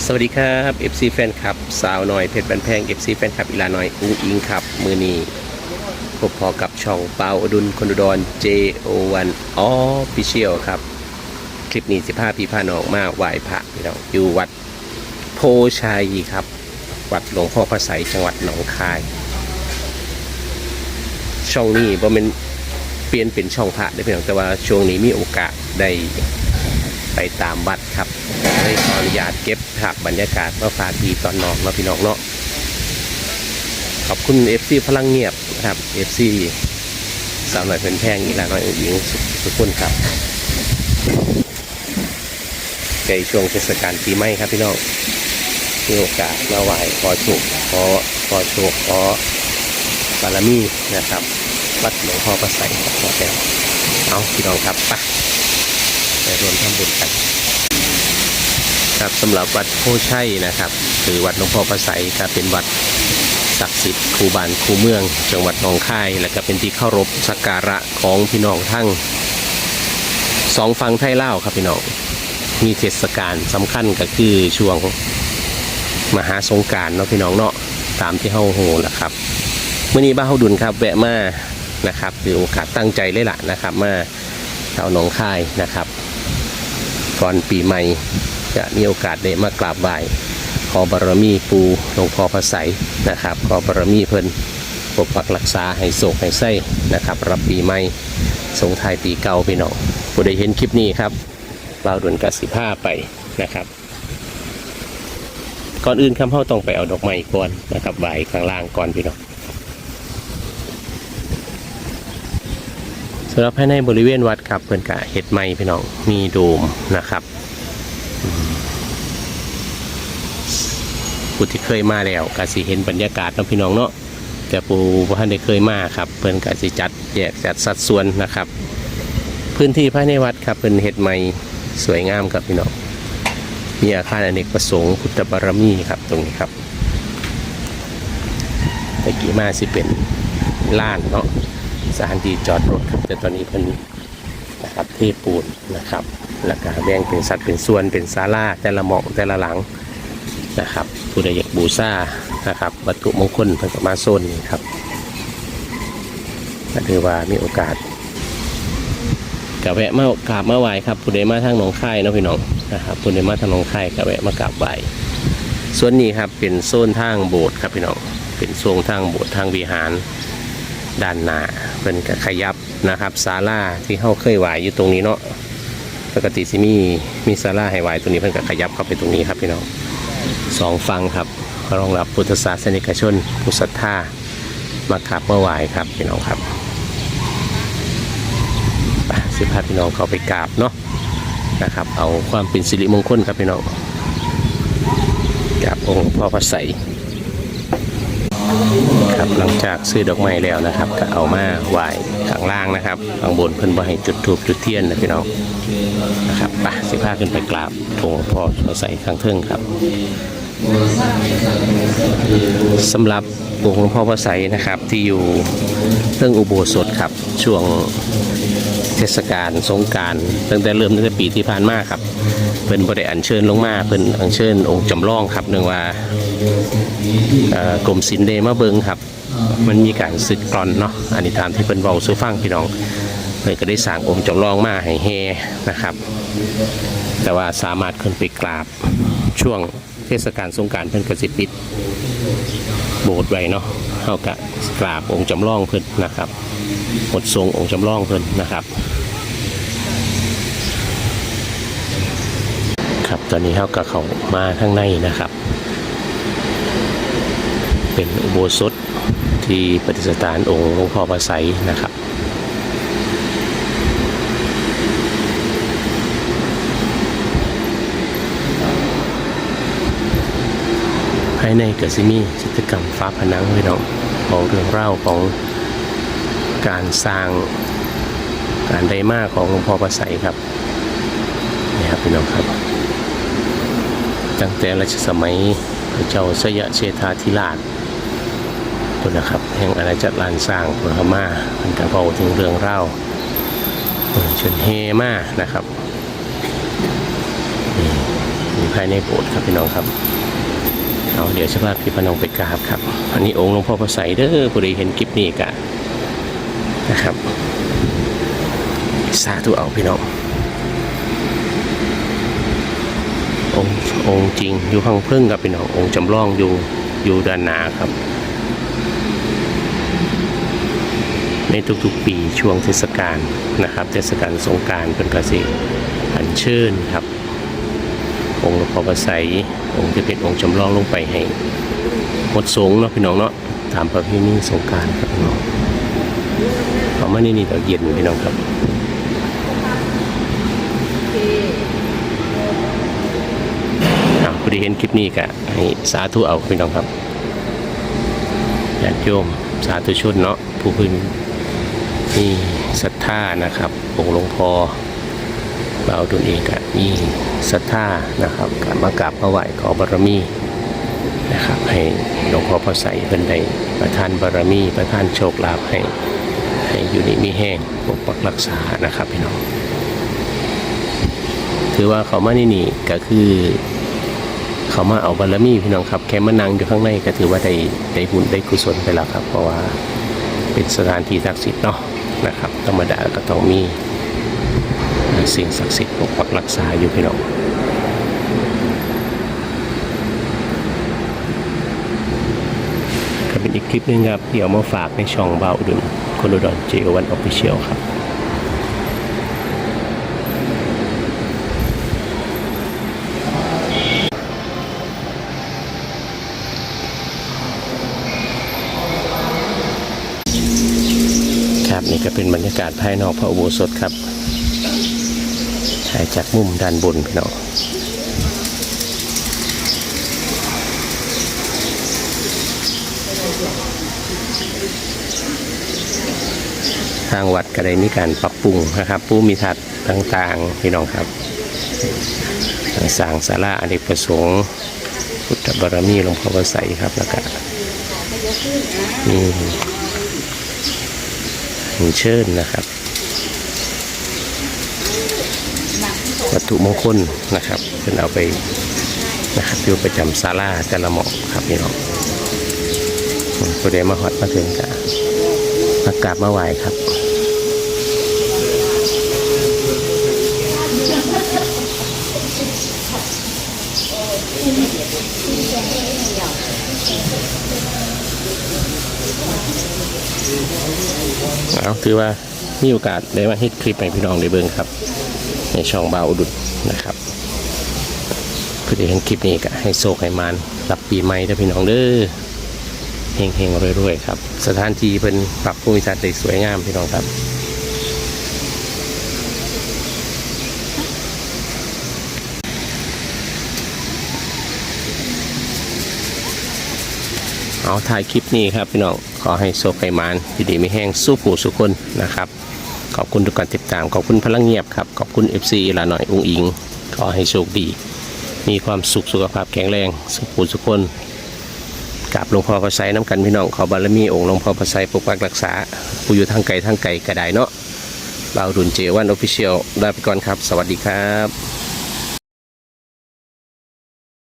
สวัสดีครับ FC แฟนคลับ สาวน้อยเพชรบันแพง FC แฟนคลับอีลาน้อยอุ้งอิงครับ มือนี้พบพอกับช่องเปาอดุลคนอุดร JO1 Official ครับ คลิปนี้15พี่พาน้องมาไหว้พระพี่น้องอยู่วัดโพชัยครับ วัดหลวงพ่อพระไสยจังหวัดหนองคาย ช่องนี้บ่เป็นเปลี่ยนเป็นช่องพระได้พี่น้องแต่ว่าช่วงนี้มีโอกาสได้ ไปตามวัดครับเลยขออนุญาตเก็บภาพบรรยากาศมาฝากพี่ตอนนอกเนาพี่น้องเนาะขอบคุณ FC พลังเงียบนะครับ FC สาวหน่อยเป็นแพงอีกแล้วน้อยหญิงทุกคนครับใกล้ช่วงเทศกาลปีใหม่ครับพี่น้องมีโอกาสมาไหว้ขอโชคขอขอโชคขอบารมีนะครับ วัดหลวงพ่อประไสยครับขอแก้วเอาพี่น้องครับไป ไปรวมทำบุญกัน ครับสำหรับวัดโพชัยนะครับคือวัดหลวงพ่อพระไสยครับเป็นวัดศักดิ์สิทธิ์คูบานคูเมือง จังหวัดหนองคาย และก็เป็นที่เคารพสักการะของพี่น้องทั้งสองฝั่งไทยเล่าครับพี่น้องมีเทศกาลสำคัญก็คือช่วงมหาสงการเนาะพี่น้องเนาะตามที่เฮาโหแหละครับเมื่อนี้บ้าเฮาดุลครับแวะมานะครับคือโอกาสตั้งใจเลยล่ะนะครับ มาชาวหนองคายนะครับ ก่อนปีใหม่ จะมีโอกาสได้มากราบไหว้ขอบารมีปูหลวงพ่อพระไสนะครับ ขอบารมีเพิ่นปกปักรักษาให้โศกให้ไส้นะครับ รับปีใหม่สงทายปีเก่าพี่น้องผู้ใดเห็นคลิปนี้ครับเราด่วนกสิผ้าไปนะครับ ก่อนอื่นคำเฮาต้องไปเอาดอกไม้ก่อนนะครับไหว้ข้างล่างก่อนพี่น้อง สำหรับภายในบริเวณวัดครับเพื่อนกะเห็ดไม้พี่น้องมีโดมนะครับผู้ที่เคยมาแล้วก็สิเห็นบรรยากาศเนาะพี่น้องเนาะแต่ผู้บ่ท่านได้เคยมาครับ เพื่อนกะสิจัดแยกจัดสัดส่วนนะครับ พื้นที่ภายในวัดครับเป็นเห็ดไม้สวยงามครับพี่น้องมีอาคารอเนกประสงค์พุทธบารมีครับตรงนี้ครับตะกี้มาสิเป็นล้านเนาะ สถานที่จอดรถครับแต่ตอนนี้เพิ่นนะครับเทปูนนะครับแล้วก็แบ่งเป็นสัดเป็นส่วนเป็นศาลาแต่ละหมองแต่ละหลังนะครับผู้ใดอยากบูชานะครับ วัตถุมงคลเพิ่นก็มาโซนนี้ครับก็ถือว่ามีโอกาสกับแวะมากราบมาไหว้ครับผู้ใดมาทางหนองคายเนาะพี่น้องนะครับผู้ใดมาทางหนองคายก็แวะมากราบไหว้ส่วนนี้ครับเป็นโซนทางโบสถ์ครับพี่น้องเป็นโซนทางโบสถ์ทางวิหาร ด้านหน้าเป็นขยับนะครับศาลาที่เขาเคยไหวอยู่ตรงนี้เนาะปกติสิมีมีศาลาให้ไหวตรงนี้เพิ่นก็ขยับเข้าไปตรงนี้ครับพี่น้องสองฝั่งครับรองรับพุทธศาสนิกชนผู้ศรัทธามากราบเมื่อไหวครับพี่น้องครับสิพาพี่น้องเข้าไปกราบเนาะนะครับ เอาความเป็นสิริมงคลครับพี่น้องกราบองค์พ่อพระไส ครับหลังจากซื้อดอกไม้แล้วนะครับก็เอามาไหว้ข้างล่างนะครับข้างบนเพิ่นบ่ให้จุดธูปจุดเทียนนะพี่น้องนะครับไปสิพาขึ้นไปกราบถงพ่อใส่ข้างเทิงครับสำหรับองค์หลวงพ่อพระไสนะครับที่อยู่เรื่องอุโบสถครับช่วงเทศกาลสงการตั้งแต่เริ่มตั้งแต่ปีที่ผ่านมาครับ เพิ่นบ่ได้อัญเชิญลงมาเพิ่นอัญเชิญองค์จำลองครับเนื่องว่ากรมสินเดมาเบิงครับ มันมีการสึกกรอนเนาะอันนี้ตามที่เป็นเบาซื้อฟังพี่น้องเพิ่นก็ได้สั่งองค์จำลองมาให้เฮนะครับ แต่ว่าสามารถขึ้นไปกราบช่วงเทศกาลสงการเพิ่นก็สิปิดโบสถ์ไว้เนาะเฮากะกราบองค์จำลองเพิ่นนะครับหดทรงองค์จำลองเพิ่นนะครับ ครับ ตอนนี้เฮาก็เขามาข้างในนะครับ เป็นอุโบสถที่ปฏิสถานองค์หลวงพ่อพระไสยนะครับภายในเกิดซิมีจิตกรรมฟ้าผนังพี่น้องของเรื่องเล่าของการสร้างการได้มาของหลวงพ่อพระไสยครับนี่ครับพี่น้องครับ ตั้งแต่รัชสมัยพระเจ้าสยะเชษฐาธิราชคุณนะครับ แห่งอาณาจักรลานสร้างพม่าเป็นการเผาถึงเรื่องเล่าเออจนเฮมานะครับมีภายในโบสถ์ครับพี่น้องครับเอาเดี๋ยวจะพาพี่พนองไปกราบครับ อันนี้องค์หลวงพ่อพระไสยเด้อผู้ใดเห็นคลิปนี้กะนะครับ สาธุเอาพี่น้อง องค์องค์จริงอยู่ข้างพิ่งกับพี่น้ององค์จำลองอยู่อยู่ด้านหน้าครับ ในทุกๆปีช่วงเทศกาลนะครับ เทศกาลสงการเป็นกสิอัญเชิญครับ องค์หลวงพ่อพระไสยองค์จะเป็นองค์จำลองลงไปให้หมดสงเนาะพี่น้องเนาะตามประเพณีสงการครับพี่น้องเอามานี่นี่ตอนเย็นพี่น้องครับ พอดีเห็นคลิปนี้ก็ให้สาธุเอาพี่น้องครับญาติโยมสาธุชนเนาะผู้พื้นนี่ศรัทธานะครับองค์หลวงพ่อเราตนเองก็มีศรัทธานะครับกมากราบมาไหวขอบารมีนะครับ ให้หลวงพ่อพระใสเป็นได้ประทานบารมีประทานโชคลาภให้ให้อยู่ในมีแห้งปกปักรักษานะครับพี่น้อง ถือว่าเขามานี่นี่ก็คือ เขามาเอาบารมีพี่น้องครับ แค่มานั่งอยู่ข้างในก็ถือว่าได้ได้บุญได้กุศลไปแล้วครับ เพราะว่าเป็นสถานที่ศักดิ์สิทธิ์เนาะนะครับ ธรรมดาก็ต้องมีสิ่งศักดิ์สิทธิ์ปกปักรักษาอยู่พี่น้องก็เป็นอีกคลิปหนึงครับ เดี๋ยวมาฝากในช่องเบาดุนคนอุดรเจวันออฟฟิเชียลครับ นี่ก็เป็นบรรยากาศภายนอกพระอุโบสถครับถ่ายจากมุมด้านบนพี่น้องทางวัดก็ได้มีการปรับปรุงนะครับผู้มีทัศน์ต่างๆ พี่น้องครับสร้างศาลาอเนกประสงค์ พุทธบารมีหลวงพ่อพระไสยครับแล้วก็นี่ หูเชิญนะครับ วัตถุมงคลนะครับเป็นเอาไปนะครับอยู่ประจำศาลาแต่ละหมอกครับพี่น้องผู้ใดมาฮอดมาถึงกะมากราบมาไหว้ครับ เอาถือว่ามีโอกาสได้มาเฮ็ดคลิปให้พี่น้องได้เบิ่งครับ ในช่องบาวอุดุดนะครับเพื่อได้เห็นคลิปนี้ก็ให้โศกให้มานรับปีใหม่เด้อพี่น้องเด้อเฮงเฮงๆรวยๆครับ สถานที่เป็นปรับภูมิทัศน์ได้สวยงามพี่น้องครับเอาถ่ายคลิปนี้ครับพี่น้อง ขอให้โชคให้มานที่ดีไม่แห้งสู้ผู้สุคนนะครับ ขอบคุณทุกการติดตามขอบคุณพลังเงียบครับขอบคุณ FC ลาหน่อยอุ้งอิง ขอให้โชคดี มีความสุขสุขภาพแข็งแรงสุขผู้สุขคนกับหลวงพ่อพระไซน้ำกันพี่น้องขอบารมีองค์หลวงพ่อพระไซปกปักรักษา ผู้อยู่ทางไกลทางไกลกระไดเนาะเราดุนเจวันออฟฟิเชียลลาไปก่อนครับ สวัสดีครับ